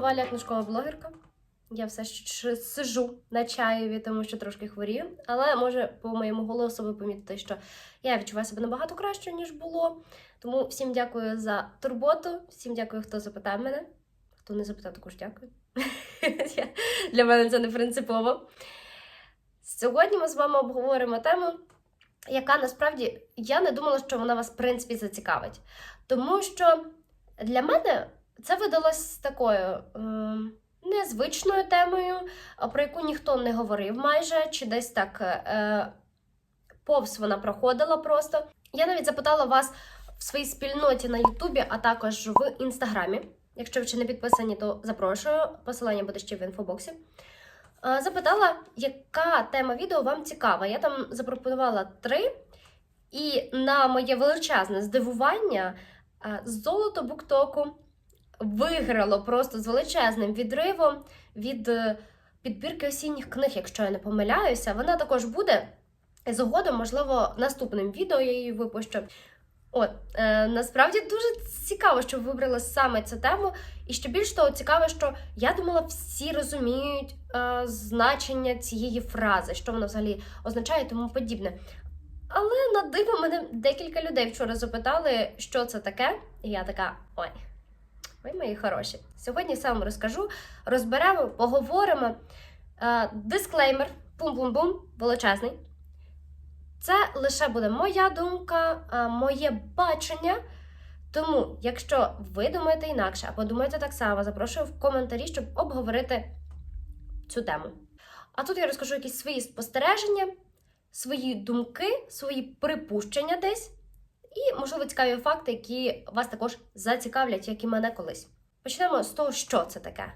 Валя, книжкова блогерка. Я все ще сижу на чаєві, тому що трошки хворію. Але може по моєму голосу ви помітите, що я відчуваю себе набагато краще, ніж було. Тому всім дякую за турботу, всім дякую, хто запитав мене. Хто не запитав, також дякую. Для мене це не принципово. Сьогодні ми з вами обговоримо тему, яка насправді я не думала, що вона вас в принципі зацікавить. Тому що для мене це видалось такою ем, незвичною темою, про яку ніхто не говорив майже, чи десь так е, повз вона проходила просто. Я навіть запитала вас в своїй спільноті на Ютубі, а також в інстаграмі. Якщо ви ще не підписані, то запрошую. Посилання буде ще в інфобоксі. Е, Запитала, яка тема відео вам цікава. Я там запропонувала три, і на моє величезне здивування е, золото буктоку виграло просто з величезним відривом від е, підбірки осінніх книг, якщо я не помиляюся. Вона також буде згодом, можливо, наступним відео я її випущу. От, е, насправді дуже цікаво, що ви вибрали саме цю тему. І ще більш того, цікаво, що я думала, всі розуміють е, значення цієї фрази, що вона взагалі означає тому подібне. Але на диво мене декілька людей вчора запитали, що це таке. І я така: ой, ой, мої хороші. Сьогодні все вам розкажу, розберемо, поговоримо. Е, дисклеймер, бум-бум-бум, величезний. Це лише буде моя думка, моє бачення. Тому, якщо ви думаєте інакше або думаєте так само, запрошую в коментарі, щоб обговорити цю тему. А тут я розкажу якісь свої спостереження, свої думки, свої припущення десь, і, можливо, цікаві факти, які вас також зацікавлять, як і мене колись. Почнемо з того, що це таке.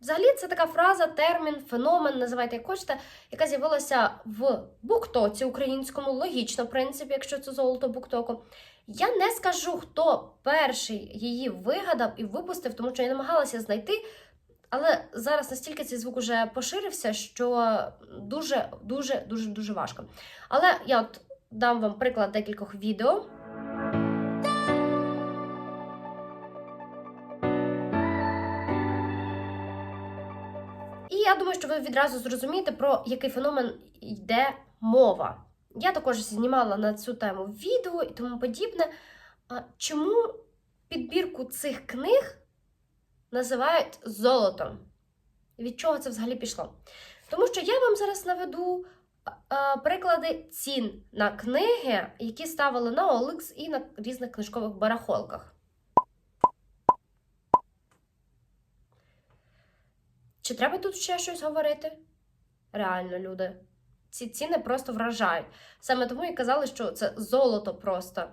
Взагалі, це така фраза, термін, феномен, називайте як хочете, яка з'явилася в буктоці українському, логічно, в принципі, якщо це золото буктоку. Я не скажу, хто перший її вигадав і випустив, тому що я намагалася знайти. Але зараз настільки цей звук уже поширився, що дуже, дуже, дуже, дуже важко. Але я от дам вам приклад декількох відео. І я думаю, що ви відразу зрозумієте, про який феномен йде мова. Я також знімала на цю тему відео і тому подібне. Чому підбірку цих книг називають золотом? Від чого це взагалі пішло? Тому що я вам зараз наведу приклади цін на книги, які ставили на OLX і на різних книжкових барахолках. Чи треба тут ще щось говорити? Реально, люди. Ці ціни просто вражають. Саме тому і казали, що це золото просто.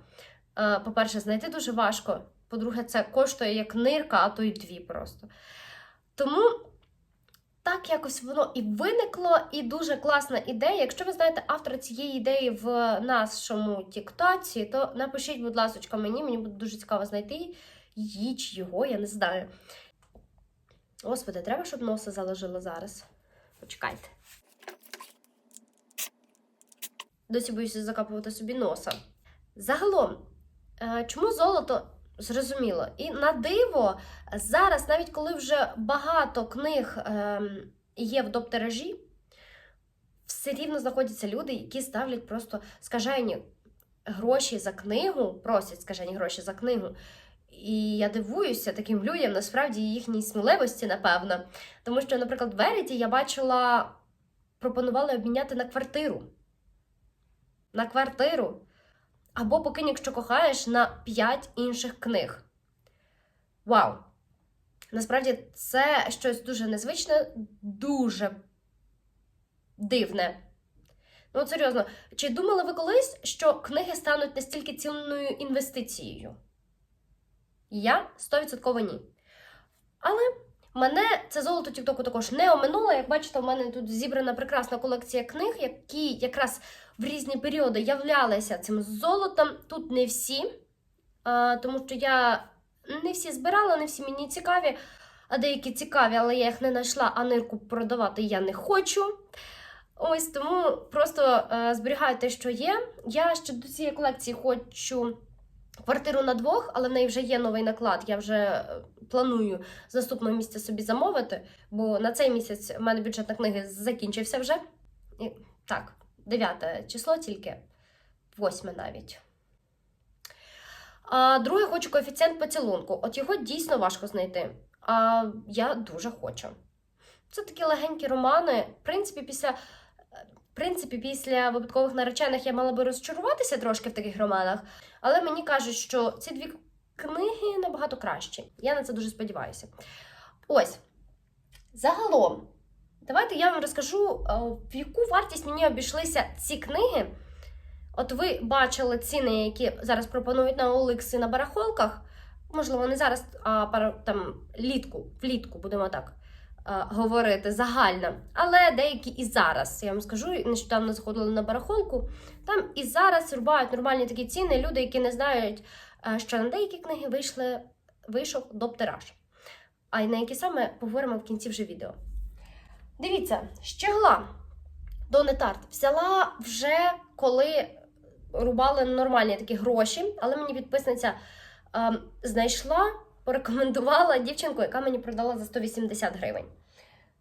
Е, По-перше, знайти дуже важко. По-друге, це коштує як нирка, а то й дві просто. Тому так якось воно і виникло, і дуже класна ідея. Якщо ви знаєте автора цієї ідеї в нашому Тіктоці, то напишіть, будь ласка, мені, мені буде дуже цікаво знайти її чи його, я не знаю. Господи, треба, щоб носа заложило зараз. Почекайте. Досі боюся закапувати собі носа. Загалом, е, чому золото зрозуміло? І на диво, зараз, навіть коли вже багато книг ем, є в доп-тиражі, все рівно знаходяться люди, які ставлять просто скажені гроші за книгу, просять скажені гроші за книгу. І я дивуюся таким людям, насправді їхній сміливості, напевно. Тому що, наприклад, в Веріті я бачила, пропонували обміняти на квартиру. На квартиру. Або покинь, якщо кохаєш, на 5 інших книг. Вау! Насправді, це щось дуже незвичне, дуже дивне. Ну, серйозно, чи думали ви колись, що книги стануть настільки цінною інвестицією? Я 100% ні. Але мене це золото Тіктоку також не оминуло. Як бачите, у мене тут зібрана прекрасна колекція книг, які якраз в різні періоди являлися цим золотом. Тут не всі, тому що я не всі збирала, не всі мені цікаві, а деякі цікаві, але я їх не знайшла, а нирку продавати я не хочу. Ось тому просто е, зберігаю те, що є. Я ще до цієї колекції хочу квартиру на двох, але в неї вже є новий наклад. Я вже е, планую з наступного місяця собі замовити, бо на цей місяць в мене бюджет на книги закінчився вже. І, так, 9 число тільки, 8 навіть. А друге, хочу коефіцієнт поцілунку. От його дійсно важко знайти. А я дуже хочу. Це такі легенькі романи. В принципі, після, в принципі, після випадкових наречених я мала би розчаруватися трошки в таких романах, але мені кажуть, що ці дві книги набагато кращі. Я на це дуже сподіваюся. Ось. Загалом, давайте я вам розкажу, е, в яку вартість мені обійшлися ці книги. От ви бачили ціни, які зараз пропонують на OLX і на барахолках. Можливо, не зараз, а там літку, влітку будемо так е, говорити загально. Але деякі і зараз. Я вам скажу, нещодавно заходили на барахолку. Там і зараз рубають нормальні такі ціни. Люди, які не знають, що на деякі книги вийшли, вийшов доптираж. А й на які саме поговоримо в кінці вже відео. Дивіться, щегла до Нетарт взяла вже коли рубали нормальні такі гроші, але мені підписниця е, знайшла, порекомендувала дівчинку, яка мені продала за 180 гривень.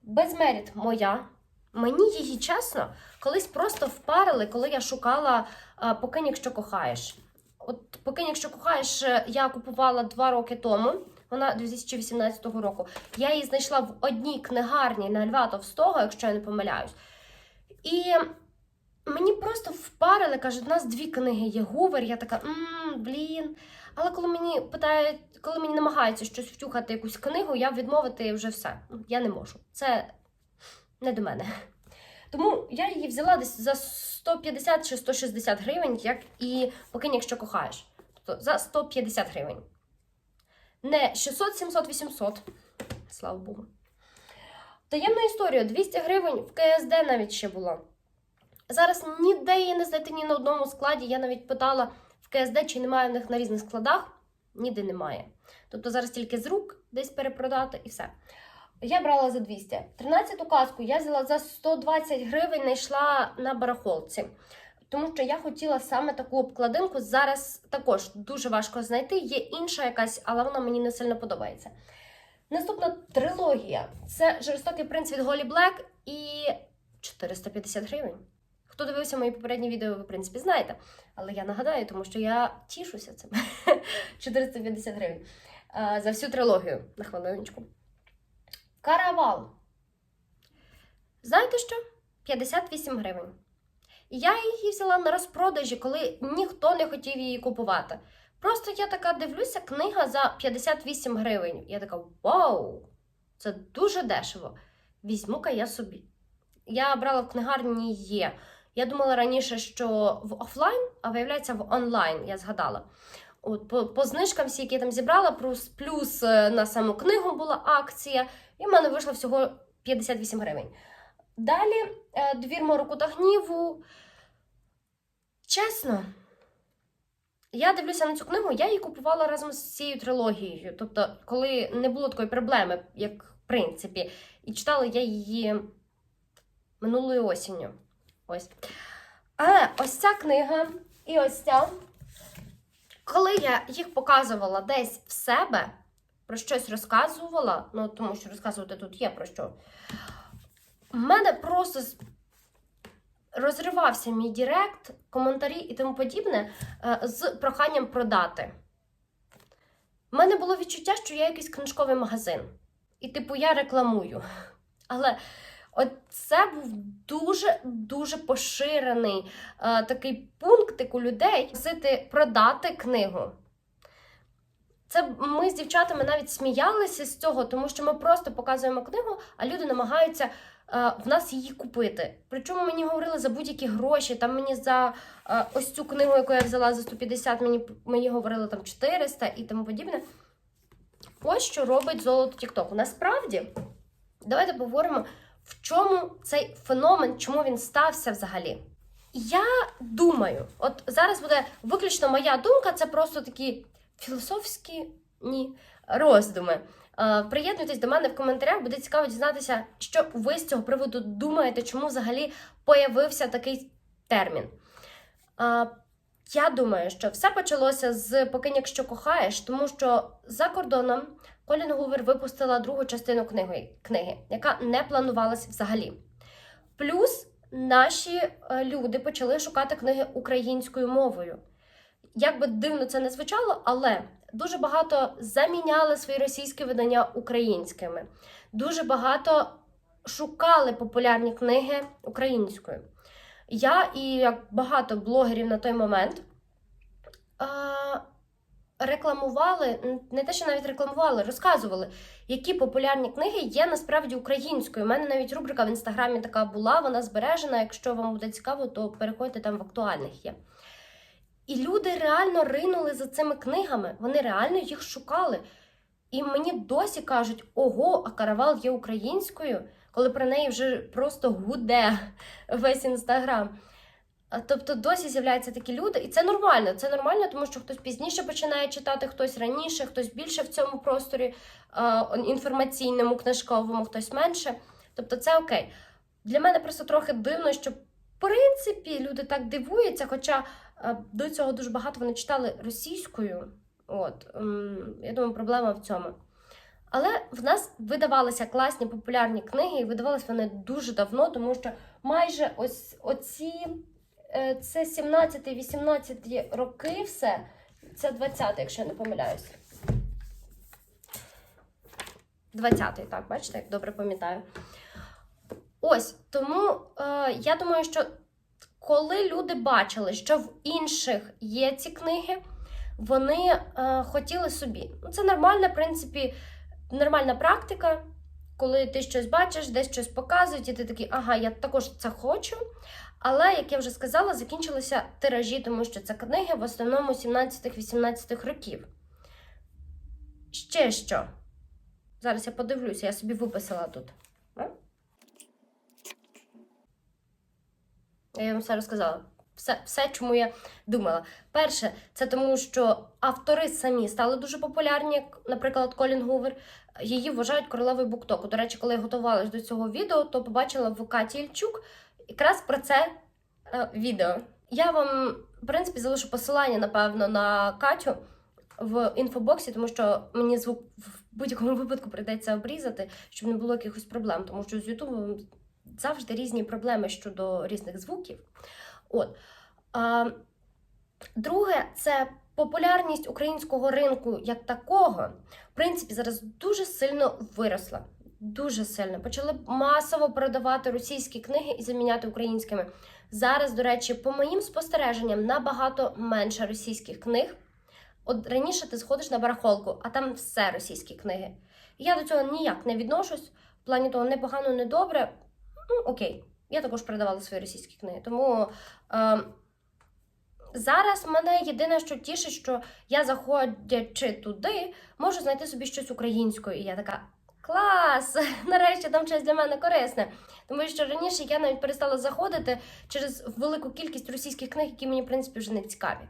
Безмеріт моя. Мені її чесно, колись просто впарили, коли я шукала «Покинь, якщо кохаєш. От «Покинь, якщо кохаєш, е, я купувала два роки тому. Вона 2018 року. Я її знайшла в одній книгарні на Льва Товстого, якщо я не помиляюсь. І мені просто впарили, кажуть, у нас дві книги є Гувер. Я така, мм, блін. Але коли мені питають, коли мені намагаються щось втюхати якусь книгу, я відмовити вже все. Я не можу. Це не до мене. Тому я її взяла десь за 150 чи 160 гривень, як і покинь, якщо кохаєш. Тобто за 150 гривень. Не 600, 700, 800. Слава Богу. Таємна історія: 200 гривень в КСД навіть ще було. Зараз ніде її не знайти ні на одному складі. Я навіть питала в КСД, чи немає в них на різних складах. Ніде немає. Тобто зараз тільки з рук десь перепродати і все. Я брала за 200. 13-ту казку я взяла за 120 гривень, знайшла на барахолці. Тому що я хотіла саме таку обкладинку. Зараз також дуже важко знайти. Є інша якась, але вона мені не сильно подобається. Наступна трилогія це жорстокий принц від Голі Блек і 450 гривень. Хто дивився мої попередні відео, ви, в принципі, знаєте. Але я нагадаю, тому що я тішуся цим. 450 гривень за всю трилогію на хвилиночку. Каравал. Знаєте що? 58 гривень. Я її взяла на розпродажі, коли ніхто не хотів її купувати. Просто я така дивлюся, книга за 58 гривень. Я така: вау! Це дуже дешево. Візьму-ка я собі. Я брала в книгарні є. Я думала раніше, що в офлайн, а виявляється в онлайн, я згадала. От, по, по знижкам, всі, які я там зібрала, плюс, плюс е, на саму книгу була акція, і в мене вийшло всього 58 гривень. Далі е, двір мороку та гніву. Чесно, я дивлюся на цю книгу, я її купувала разом з цією трилогією. Тобто, коли не було такої проблеми, як в принципі, і читала я її минулою осінню. Ось. А ось ця книга і ось ця. Коли я їх показувала десь в себе, про щось розказувала, ну тому що розказувати тут є про що. В мене просто розривався мій Дірект, коментарі і тому подібне е, з проханням продати. У мене було відчуття, що я якийсь книжковий магазин. І, типу, я рекламую. Але це був дуже-дуже поширений е, такий пунктик у людей просити продати книгу. Це ми з дівчатами навіть сміялися з цього, тому що ми просто показуємо книгу, а люди намагаються е, в нас її купити. Причому мені говорили за будь-які гроші. Там мені за е, ось цю книгу, яку я взяла за 150, мені, мені говорили там 400 і тому подібне. Ось що робить золото Тіктоку. Насправді, давайте поговоримо, в чому цей феномен, чому він стався взагалі. Я думаю, от зараз буде виключно моя думка, це просто такі філософські ні, роздуми. Приєднуйтесь до мене в коментарях, буде цікаво дізнатися, що ви з цього приводу думаєте, чому взагалі появився такий термін. Я думаю, що все почалося з «Покинь, якщо кохаєш, тому що за кордоном Колін Гувер випустила другу частину книги, книги яка не планувалась взагалі. Плюс наші е, люди почали шукати книги українською мовою. Як би дивно це не звучало, але дуже багато заміняли свої російські видання українськими. Дуже багато шукали популярні книги українською. Я і як багато блогерів на той момент е- рекламували, не те, що навіть рекламували, розказували, які популярні книги є насправді українською. У мене навіть рубрика в інстаграмі така була, вона збережена. Якщо вам буде цікаво, то переходьте там в актуальних є. І люди реально ринули за цими книгами, вони реально їх шукали. І мені досі кажуть: ого, а каравал є українською, коли про неї вже просто гуде весь інстаграм. Тобто досі з'являються такі люди, і це нормально. Це нормально, тому що хтось пізніше починає читати, хтось раніше, хтось більше в цьому просторі а, інформаційному, книжковому, хтось менше. Тобто це окей. Для мене просто трохи дивно, що в принципі люди так дивуються, хоча а, до цього дуже багато вони читали російською. От, ем, я думаю, проблема в цьому. Але в нас видавалися класні популярні книги, і видавалися вони дуже давно, тому що майже ось оці е, це 17-18 роки все. Це 20, якщо я не помиляюся. 20-й, так, бачите, як добре пам'ятаю. Ось тому е, я думаю, що коли люди бачили, що в інших є ці книги, вони е, хотіли собі. Ну, Це нормальна, в принципі, нормальна практика, коли ти щось бачиш, десь щось показують, і ти такий, ага, я також це хочу. Але, як я вже сказала, закінчилися тиражі, тому що це книги в основному 17-18 років. Ще що? Зараз я подивлюся, я собі виписала тут. Я вам все розказала. Все, все, чому я думала. Перше, це тому, що автори самі стали дуже популярні, як, наприклад, Колін Гувер. Її вважають королевою буктоку. До речі, коли я готувалась до цього відео, то побачила в Каті Ільчук якраз про це е, відео. Я вам, в принципі, залишу посилання, напевно, на Катю в інфобоксі, тому що мені звук в будь-якому випадку прийдеться обрізати, щоб не було якихось проблем, тому що з Ютубом завжди різні проблеми щодо різних звуків. От. А, друге, це популярність українського ринку як такого, в принципі, зараз дуже сильно виросла. Дуже сильно. Почали масово продавати російські книги і заміняти українськими. Зараз, до речі, по моїм спостереженням, набагато менше російських книг. От раніше ти сходиш на барахолку, а там все російські книги. Я до цього ніяк не відношусь. В плані того, не погано, не добре. Ну, окей. Я також передавала свої російські книги. Тому е, зараз мене єдине, що тішить, що я, заходячи туди, можу знайти собі щось українською. І я така. Клас! Нарешті там щось для мене корисне. Тому що раніше я навіть перестала заходити через велику кількість російських книг, які мені, в принципі, вже не цікаві.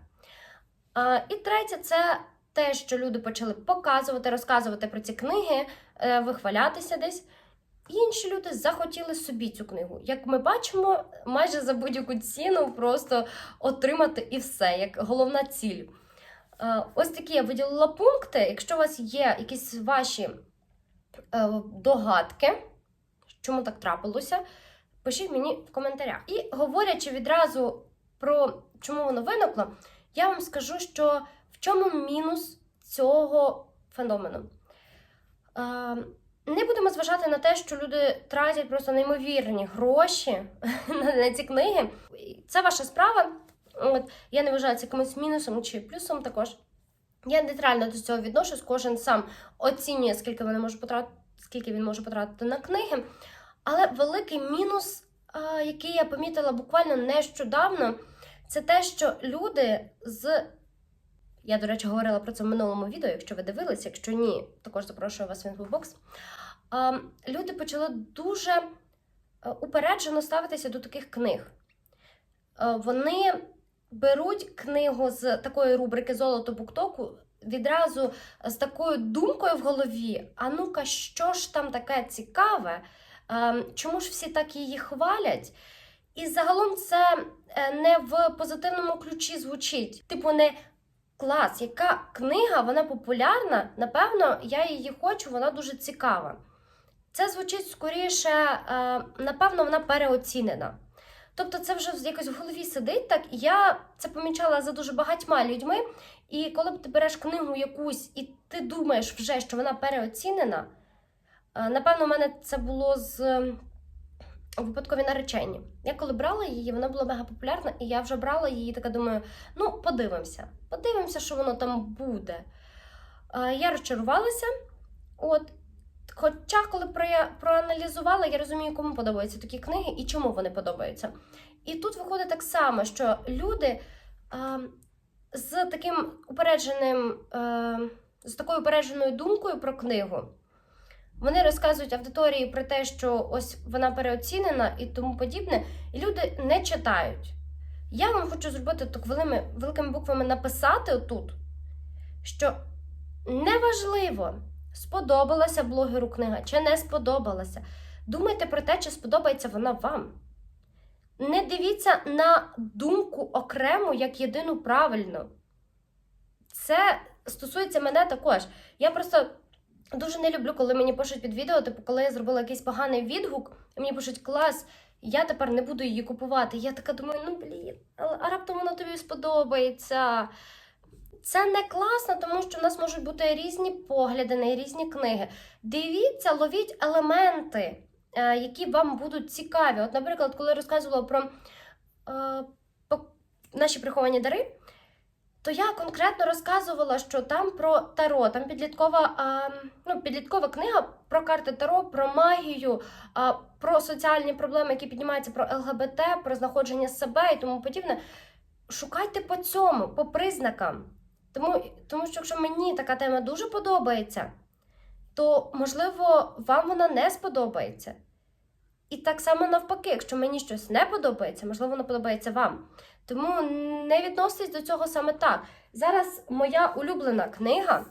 А, і третє, це те, що люди почали показувати, розказувати про ці книги, е, вихвалятися десь. І інші люди захотіли собі цю книгу. Як ми бачимо, майже за будь-яку ціну просто отримати і все, як головна ціль. Е, ось такі я виділила пункти. Якщо у вас є якісь ваші догадки, чому так трапилося, пишіть мені в коментарях. І говорячи відразу про чому воно виникло, я вам скажу, що в чому мінус цього феномену. Е, не будемо зважати на те, що люди тратять просто неймовірні гроші на ці книги. Це ваша справа. От, я не вважаю це якимось мінусом чи плюсом також. Я нейтрально до цього відношусь, кожен сам оцінює, скільки, вони може потратити, скільки він може потратити на книги. Але великий мінус, який я помітила буквально нещодавно, це те, що люди з. Я, до речі, говорила про це в минулому відео. Якщо ви дивились, якщо ні, також запрошую вас в інфобокс. Люди почали дуже е, упереджено ставитися до таких книг. Е, Вони беруть книгу з такої рубрики Золото Буктоку відразу з такою думкою в голові: а ну-ка, що ж там таке цікаве? Е, Чому ж всі так її хвалять? І загалом це е, не в позитивному ключі звучить. Типу, не клас, яка книга, вона популярна. Напевно, я її хочу, вона дуже цікава. Це звучить скоріше, е, напевно, вона переоцінена. Тобто, це вже якось в голові сидить так. Я це помічала за дуже багатьма людьми. І коли ти береш книгу якусь, і ти думаєш вже, що вона переоцінена, е, напевно, у мене це було з е, випадкові наречені. Я коли брала її, вона була мега популярна, і я вже брала її, така думаю, ну, подивимося, подивимося, що воно там буде. Е, Я розчарувалася. От. Хоча, коли я проаналізувала, я розумію, кому подобаються такі книги і чому вони подобаються. І тут виходить так само, що люди а, з таким упередженим, а, з такою упередженою думкою про книгу, вони розказують аудиторії про те, що ось вона переоцінена і тому подібне, і люди не читають. Я вам хочу зробити так великими, великими буквами написати отут, що неважливо, сподобалася блогеру книга чи не сподобалася. Думайте про те, чи сподобається вона вам. Не дивіться на думку окремо як єдину правильну. Це стосується мене також. Я просто дуже не люблю, коли мені пишуть під відео, типу, коли я зробила якийсь поганий відгук, і мені пишуть клас, я тепер не буду її купувати. Я така думаю, ну блін, а раптом вона тобі сподобається. Це не класно, тому що в нас можуть бути різні погляди на різні книги. Дивіться, ловіть елементи, е, які вам будуть цікаві. От, наприклад, коли я розказувала про е, наші приховані дари, то я конкретно розказувала, що там про таро, там підліткова, е, ну, підліткова книга про карти таро, про магію, е, про соціальні проблеми, які піднімаються про ЛГБТ, про знаходження себе і тому подібне. Шукайте по цьому, по признакам. Тому, тому що якщо мені така тема дуже подобається, то можливо вам вона не сподобається. І так само навпаки, якщо мені щось не подобається, можливо, воно подобається вам. Тому не відноситесь до цього саме так. Зараз моя улюблена книга,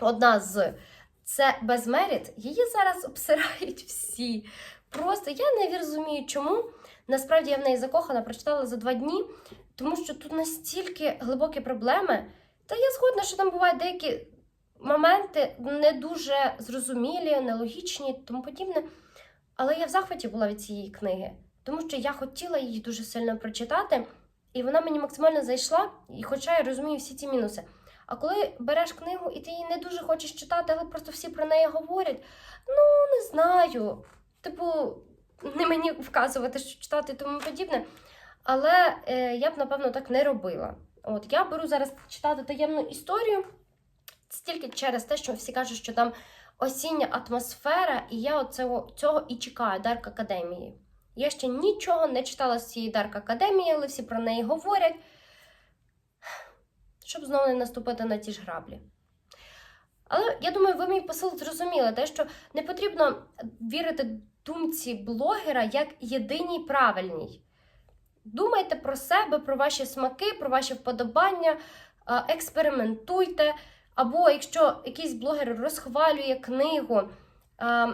одна з це Безмеріт, її зараз обсирають всі. Просто я не розумію, чому. Насправді я в неї закохана, прочитала за два дні, тому що тут настільки глибокі проблеми. Та я згодна, що там бувають деякі моменти не дуже зрозумілі, нелогічні тому подібне. Але я в захваті була від цієї книги, тому що я хотіла її дуже сильно прочитати, і вона мені максимально зайшла, і хоча я розумію всі ці мінуси. А коли береш книгу і ти її не дуже хочеш читати, але просто всі про неї говорять, ну не знаю. Типу, не мені вказувати, що читати тому подібне. Але е, я б, напевно, так не робила. От я беру зараз читати таємну історію тільки через те, що всі кажуть, що там осіння атмосфера, і я оцього, цього і чекаю Дарк Академії. Я ще нічого не читала з цієї Дарк Академії, але всі про неї говорять, щоб знову не наступити на ті ж граблі. Але я думаю, ви мій посил зрозуміли, те, що не потрібно вірити думці блогера як єдиній правильній. Думайте про себе, про ваші смаки, про ваші вподобання, е, експериментуйте. Або якщо якийсь блогер розхвалює книгу, е,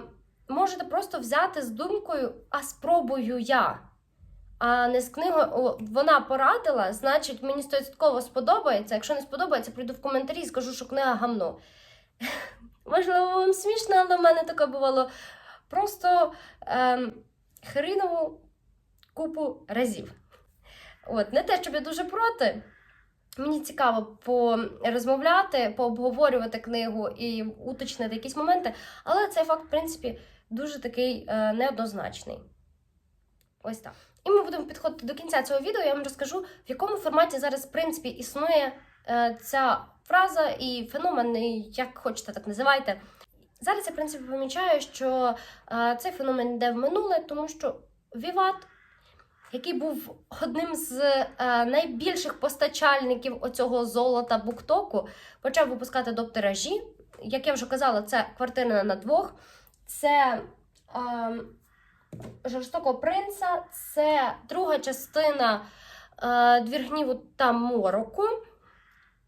можете просто взяти з думкою, а спробую я. А не з книгою «О, вона порадила, значить, мені стовідсотково сподобається. Якщо не сподобається, прийду в коментарі і скажу, що книга гамно. Можливо, вам смішно, але в мене таке бувало просто ем, хренову купу разів. От, не те, щоб я дуже проти. Мені цікаво порозмовляти, пообговорювати книгу і уточнити якісь моменти, але цей факт, в принципі, дуже такий е, неоднозначний. Ось так. І ми будемо підходити до кінця цього відео. Я вам розкажу, в якому форматі зараз, в принципі, існує е, ця фраза і феномен, і як хочете, так називайте. Зараз я, в принципі, помічаю, що е, цей феномен йде в минуле, тому що Віват який був одним з е, найбільших постачальників оцього золота буктоку, почав випускати до тиражі. Як я вже казала, це квартира на двох, це е, жорстокого принца, це друга частина е, двір гніву та мороку,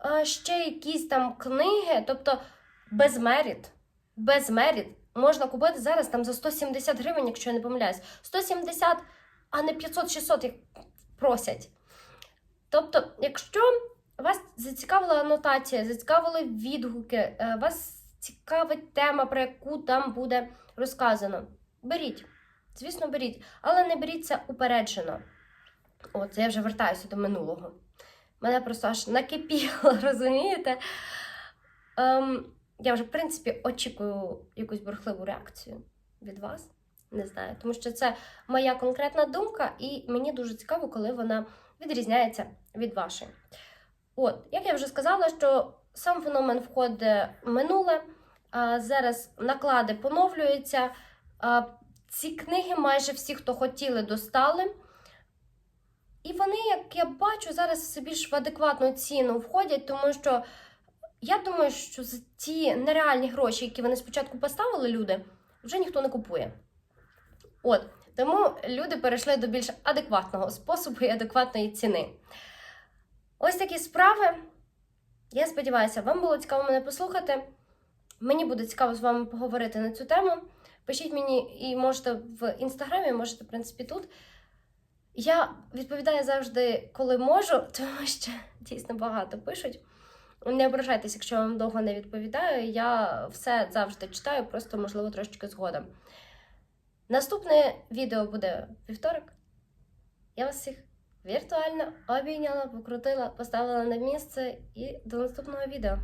е, ще якісь там книги, тобто безмеріт. Безмеріт можна купити зараз там за 170 гривень, якщо я не помиляюсь. 170 а не 500-600, як просять. Тобто, якщо вас зацікавила анотація, зацікавили відгуки, е, вас цікавить тема, про яку там буде розказано, беріть. Звісно, беріть, але не беріть це упереджено. От, я вже вертаюся до минулого. Мене просто аж накипіло, розумієте? Ем, я вже, в принципі, очікую якусь бурхливу реакцію від вас. Не знаю, тому що це моя конкретна думка, і мені дуже цікаво, коли вона відрізняється від вашої. От, як я вже сказала, що сам феномен входить минуле, а зараз наклади поновлюються. А, ці книги майже всі, хто хотіли, достали. І вони, як я бачу, зараз все більш в адекватну ціну входять, тому що я думаю, що за ті нереальні гроші, які вони спочатку поставили люди, вже ніхто не купує. От, тому люди перейшли до більш адекватного способу і адекватної ціни. Ось такі справи. Я сподіваюся, вам було цікаво мене послухати. Мені буде цікаво з вами поговорити на цю тему. Пишіть мені і можете в інстаграмі, можете, в принципі, тут. Я відповідаю завжди, коли можу, тому що дійсно багато пишуть. Не ображайтесь, якщо я вам довго не відповідаю. Я все завжди читаю, просто, можливо, трошечки згодом. Наступне відео буде вівторок. Я вас всіх віртуально обійняла, покрутила, поставила на місце і до наступного відео.